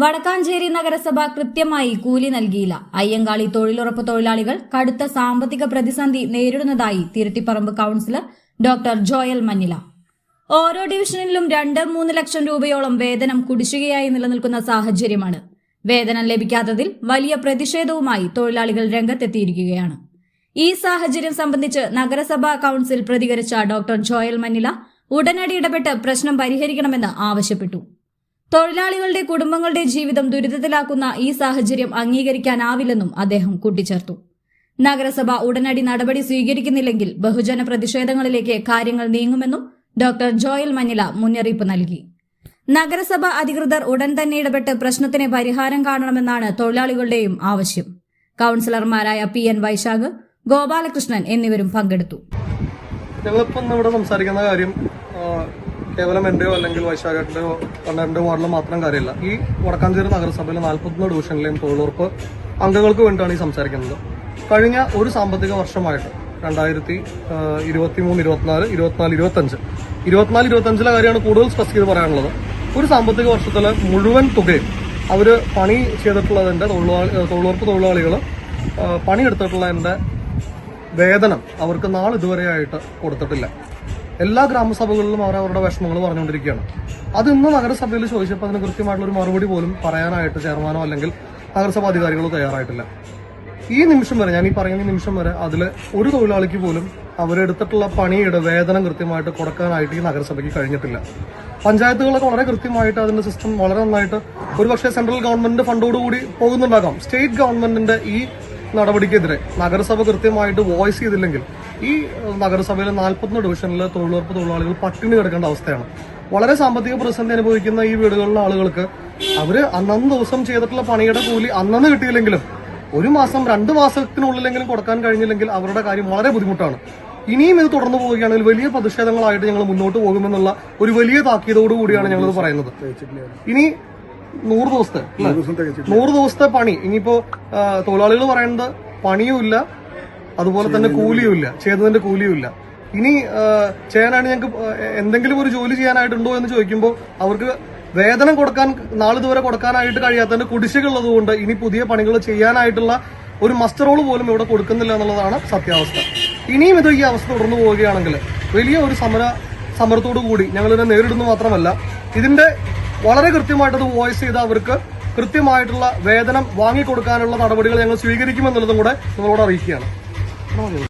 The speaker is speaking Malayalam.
വടക്കാഞ്ചേരി നഗരസഭ കൃത്യമായി കൂലി നൽകിയില്ല. അയ്യങ്കാളി തൊഴിലുറപ്പ് തൊഴിലാളികൾ കടുത്ത സാമ്പത്തിക പ്രതിസന്ധി നേരിടുന്നതായി Thiruthiparambu councillor doctor Joel Mannila ഓരോ ഡിവിഷനിലും രണ്ട് മൂന്ന് ലക്ഷം രൂപയോളം വേതനം കുടിശ്ശികയായി നിലനിൽക്കുന്ന സാഹചര്യമാണ്. വേതനം ലഭിക്കാത്തതിൽ വലിയ പ്രതിഷേധവുമായി തൊഴിലാളികൾ രംഗത്തെത്തിയിരിക്കുകയാണ്. ഈ സാഹചര്യം സംബന്ധിച്ച് നഗരസഭാ കൌൺസിൽ പ്രതികരിച്ച ഡോക്ടർ ജോയൽ മന്നില ഉടനടി ഇടപെട്ട് പ്രശ്നം പരിഹരിക്കണമെന്ന് ആവശ്യപ്പെട്ടു. തൊഴിലാളികളുടെ കുടുംബങ്ങളുടെ ജീവിതം ദുരിതത്തിലാക്കുന്ന ഈ സാഹചര്യം അംഗീകരിക്കാനാവില്ലെന്നും അദ്ദേഹം കൂട്ടിച്ചേർത്തു. നഗരസഭ ഉടനടി നടപടി സ്വീകരിക്കുന്നില്ലെങ്കിൽ ബഹുജന പ്രതിഷേധങ്ങളിലേക്ക് കാര്യങ്ങൾ നീങ്ങുമെന്നും ഡോക്ടർ ജോയൽ മഞ്ഞില മുന്നറിയിപ്പ് നൽകി. നഗരസഭ അധികൃതർ ഉടൻ തന്നെ ഇടപെട്ട് പ്രശ്നത്തിന് പരിഹാരം കാണണമെന്നാണ് തൊഴിലാളികളുടെയും ആവശ്യം. കൌൺസിലർമാരായ പി എൻ വൈശാഖ് ഗോപാലകൃഷ്ണൻ എന്നിവരും പങ്കെടുത്തു. ഞങ്ങളിപ്പം ഇവിടെ സംസാരിക്കുന്ന കാര്യം കേവലം എന്റെയോ അല്ലെങ്കിൽ വൈശാഖന്റെയോ പന്ത്രണ്ടോ വാർഡിലോ മാത്രം കാര്യമില്ല. ഈ വടക്കാഞ്ചേരി നഗരസഭയിലെ നാൽപ്പത്തൊന്ന് ഡിവിഷനിലെയും തൊഴിലുറപ്പ് അംഗങ്ങൾക്ക് വേണ്ടിയാണ് ഈ സംസാരിക്കുന്നത്. കഴിഞ്ഞ ഒരു സാമ്പത്തിക വർഷമായിട്ട് രണ്ടായിരത്തി ഇരുപത്തി മൂന്ന് ഇരുപത്തിനാല് ഇരുപത്തിനാല് ഇരുപത്തഞ്ച് ഇരുപത്തിനാല് ഇരുപത്തഞ്ചിലെ കാര്യമാണ് കൂടുതൽ സ്പെസ് ചെയ്ത് പറയാനുള്ളത്. ഒരു സാമ്പത്തിക വർഷത്തിലെ മുഴുവൻ തുകയും അവർ പണി ചെയ്തിട്ടുള്ളതിന്റെ തൊഴിലാളി തൊഴിലുറപ്പ് തൊഴിലാളികൾ പണിയെടുത്തിട്ടുള്ളതിന്റെ വേതനം അവർക്ക് നാളിതുവരെയായിട്ട് കൊടുത്തിട്ടില്ല. എല്ലാ ഗ്രാമസഭകളിലും അവർ അവരുടെ വിഷമങ്ങൾ പറഞ്ഞുകൊണ്ടിരിക്കുകയാണ്. അത് ഇന്ന് നഗരസഭയിൽ ചോദിച്ചപ്പോൾ അതിന് കൃത്യമായിട്ടുള്ള ഒരു മറുപടി പോലും പറയാനായിട്ട് ചെയർമാനോ അല്ലെങ്കിൽ നഗരസഭാ അധികാരികളോ തയ്യാറായിട്ടില്ല. ഈ നിമിഷം വരെ ഞാൻ ഈ പറയുന്ന നിമിഷം വരെ അതിൽ ഒരു തൊഴിലാളിക്ക് പോലും അവരെടുത്തിട്ടുള്ള പണിയുടെ വേതനം കൃത്യമായിട്ട് കൊടുക്കാനായിട്ട് ഈ നഗരസഭയ്ക്ക് കഴിഞ്ഞിട്ടില്ല. പഞ്ചായത്തുകളൊക്കെ വളരെ കൃത്യമായിട്ട് അതിന്റെ സിസ്റ്റം വളരെ നന്നായിട്ട് ഒരുപക്ഷെ സെൻട്രൽ ഗവൺമെന്റിന്റെ ഫണ്ടോടുകൂടി പോകുന്നുണ്ടാകാം. സ്റ്റേറ്റ് ഗവൺമെന്റിന്റെ ഈ നടപടിക്കെതിരെ. നഗരസഭ കൃത്യമായിട്ട് വോയിസ് ചെയ്തില്ലെങ്കിൽ ഈ നഗരസഭയിലെ നാൽപ്പത്തൊന്ന് ഡിവിഷനിലെ തൊഴിലുറപ്പ് തൊഴിലാളികൾ പട്ടിണി കിടക്കേണ്ട അവസ്ഥയാണ്. വളരെ സാമ്പത്തിക പ്രതിസന്ധി അനുഭവിക്കുന്ന ഈ വീടുകളിലെ ആളുകൾക്ക് അവർ അന്നന്ന് ദിവസം ചെയ്തിട്ടുള്ള പണിയുടെ കൂലി അന്നന്ന് കിട്ടിയില്ലെങ്കിലും ഒരു മാസം രണ്ട് മാസത്തിനുള്ളിലെങ്കിലും കൊടുക്കാൻ കഴിഞ്ഞില്ലെങ്കിൽ അവരുടെ കാര്യം വളരെ ബുദ്ധിമുട്ടാണ്. ഇനിയും ഇത് തുടർന്നു പോവുകയാണെങ്കിൽ വലിയ പ്രതിഷേധങ്ങളായിട്ട് ഞങ്ങൾ മുന്നോട്ട് പോകുമെന്നുള്ള ഒരു വലിയ താക്കീതോടു കൂടിയാണ് ഞങ്ങൾ പറയുന്നത്. ഇനി നൂറ് ദിവസത്തെ? നൂറ് ദിവസത്തെ പണി. ഇനിയിപ്പോ തൊഴിലാളികൾ പറയുന്നത് പണിയുമില്ല അതുപോലെ തന്നെ കൂലിയുമില്ല ചെയ്തതിന്റെ കൂലിയുമില്ല ഇനി ചേനാണ് ചെയ്യാനായിട്ട് ഞങ്ങൾക്ക് എന്തെങ്കിലും ഒരു ജോലി ചെയ്യാനായിട്ടുണ്ടോ എന്ന് ചോദിക്കുമ്പോൾ അവർക്ക് വേതനം കൊടുക്കാൻ നാളിതുവരെ കൊടുക്കാനായിട്ട് കഴിയാത്തതിന്റെ കുടിശ്ശികളുള്ളത് കൊണ്ട് ഇനി പുതിയ പണികൾ ചെയ്യാനായിട്ടുള്ള ഒരു മസ്റ്റർ റോൾ പോലും ഇവിടെ കൊടുക്കുന്നില്ല എന്നുള്ളതാണ് സത്യാവസ്ഥ. ഇനിയും ഇത് ഈ അവസ്ഥ തുടർന്നു പോവുകയാണെങ്കിൽ വലിയ ഒരു സമര സമരത്തോടു കൂടി ഞങ്ങൾ ഇതിനെ നേരിടുന്നു മാത്രമല്ല ഇതിന്റെ വളരെ കൃത്യമായിട്ട് അത് വോയിസ് ചെയ്ത് അവർക്ക് കൃത്യമായിട്ടുള്ള വേതനം വാങ്ങിക്കൊടുക്കാനുള്ള നടപടികൾ ഞങ്ങൾ സ്വീകരിക്കുമെന്നുള്ളതും കൂടെ നിങ്ങളോട് അറിയിക്കുകയാണ്.